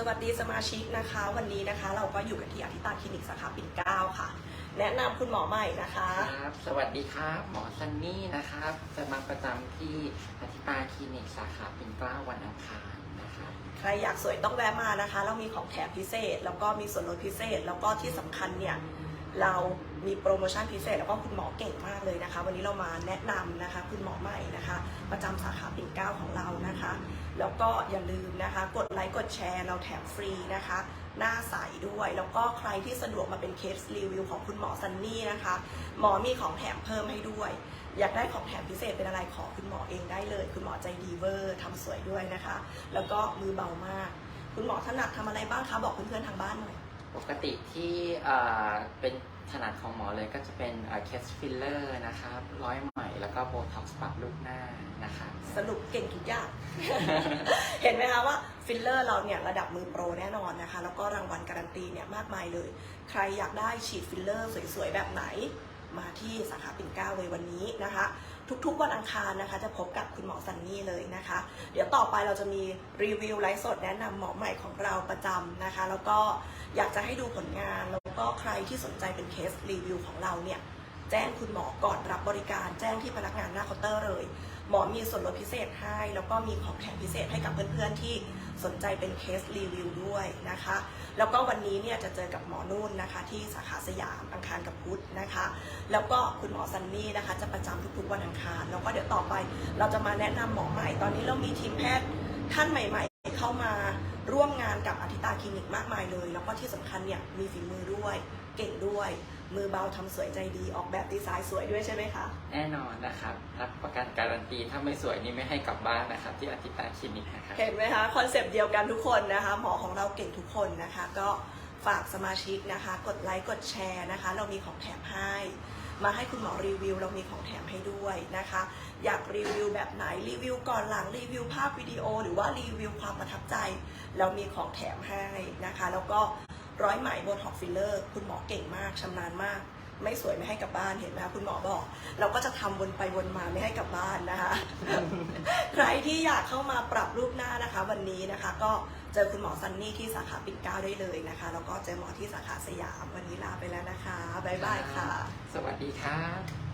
สวัสดีสมาชิกนะคะ วันนี้นะคะ เราก็อยู่กันที่อธิตาคลินิกสาขาปิ่นเกล้าค่ะ แนะนำคุณหมอใหม่นะคะ ครับ สวัสดีครับ หมอซันนี่นะครับ จะมาประจำที่อธิตาคลินิกสาขาปิ่นเกล้าวันอังคารนะครับ ใครอยากสวยต้องแวะมานะคะ เรามีของแถมพิเศษ แล้วก็มีส่วนลดพิเศษ แล้วก็ที่สำคัญเนี่ยเรามีโปรโมชั่นพิเศษ แล้วก็คุณหมอเก่งมากเลยนะคะ วันนี้เรามาแนะนำนะคะ คุณหมอใหม่นะคะ ประจำสาขาปิ่นเกล้าของเรานะคะ แล้วก็อย่าลืมนะคะ กดไลค์กดแชร์เราแถมฟรีนะคะ หน้าใสด้วย แล้วก็ใครที่สะดวกมาเป็นเคสรีวิวของคุณหมอซันนี่นะคะ หมอมีของแถมเพิ่มให้ด้วย อยากได้ของแถมพิเศษเป็นอะไรขอคุณหมอเองได้เลย คุณหมอใจดีเวอร์ทำสวยด้วยนะคะ แล้วก็มือเบามาก คุณหมอถนัดทำอะไรบ้างคะบอกเพื่อนๆทางบ้านหน่อยปกติที่เอ่อเป็น ถนัดของหมอเลยก็จะเป็นเคสฟิลเลอร์นะครับร้อยไหมแล้วก็โบท็อกซ์ปรับรูปหน้านะครับสรุปเก่งทุกอย่าง เห็นไหมคะว่าฟิลเลอร์เราเนี่ยระดับมือโปรแน่นอนนะคะ แล้วก็รางวัลการันตีเนี่ยมากมายเลย ใครอยากได้ฉีดฟิลเลอร์สวยๆ แบบไหน มาที่สาขาปิ่นเกล้าเลยวันนี้นะคะ ทุกๆวันอังคารนะคะ จะพบกับคุณหมอซันนี่เลยนะคะ เดี๋ยวต่อไปเราจะมีรีวิวไลฟ์สดแนะนำหมอใหม่ของเราประจำนะคะ แล้วก็อยากจะให้ดูผลงานแล้ว ก็ใครที่สนใจเป็นเคสรีวิวของเราเนี่ยแจ้งคุณหมอก่อนรับบริการ แจ้งที่พนักงานหน้าเคาน์เตอร์เลย หมอมีส่วนลดพิเศษให้ แล้วก็มีของแถมพิเศษให้กับเพื่อนๆที่สนใจเป็นเคสรีวิวด้วยนะคะ แล้วก็วันนี้เนี่ยจะเจอกับหมอนุ่นนะคะ ที่สาขาสยามอังคารกับพุธนะคะ แล้วก็คุณหมอซันนี่นะคะ จะประจำทุกๆวันอังคาร แล้วก็เดี๋ยวต่อไป เราจะมาแนะนำหมอใหม่ตอนนี้เรามีทีมแพทย์ท่านใหม่ ๆ เข้ามาร่วมงานกับอธิตาคลินิกมากมายเลย แล้วก็ที่สำคัญเนี่ยมีฝีมือด้วย เก่งด้วย มือเบาทำสวยใจดี ออกแบบดีไซน์สวยด้วยใช่ไหมคะ แน่นอนนะครับ รับประกันการันตี ถ้าไม่สวยนี่ไม่ให้กลับบ้านนะครับ ที่อธิตาคลินิกนะครับ เห็นไหมคะ คอนเซปต์เดียวกันทุกคนนะคะ หมอของเราเก่งทุกคนนะคะ ก็ ฝากสมาชิกนะคะ กดไลค์กดแชร์นะคะ เรามีของแถมให้ มาให้คุณหมอรีวิว เรามีของแถมให้ด้วยนะคะ อยากรีวิวแบบไหนรีวิวก่อนหลังรีวิวภาพวิดีโอ หรือว่ารีวิวความประทับใจ เรามีของแถมให้นะคะ แล้วก็ร้อยไหมโบท็อกฟิลเลอร์ คุณหมอเก่งมากชำนาญมาก ไม่สวยไม่ให้กลับบ้านเห็นไหมคะคุณหมอบอก เราก็จะทำวนไปวนมาไม่ให้กลับบ้านนะคะ ใครที่อยากเข้ามาปรับรูปหน้านะคะ วันนี้นะคะ ก็เจอคุณหมอซันนี่ที่สาขาปิ่นเกล้าได้เลยนะคะแล้วก็เจอหมอที่สาขาสยามวันนี้ลาไปแล้วนะคะบ๊ายบายค่ะ สวัสดีครับ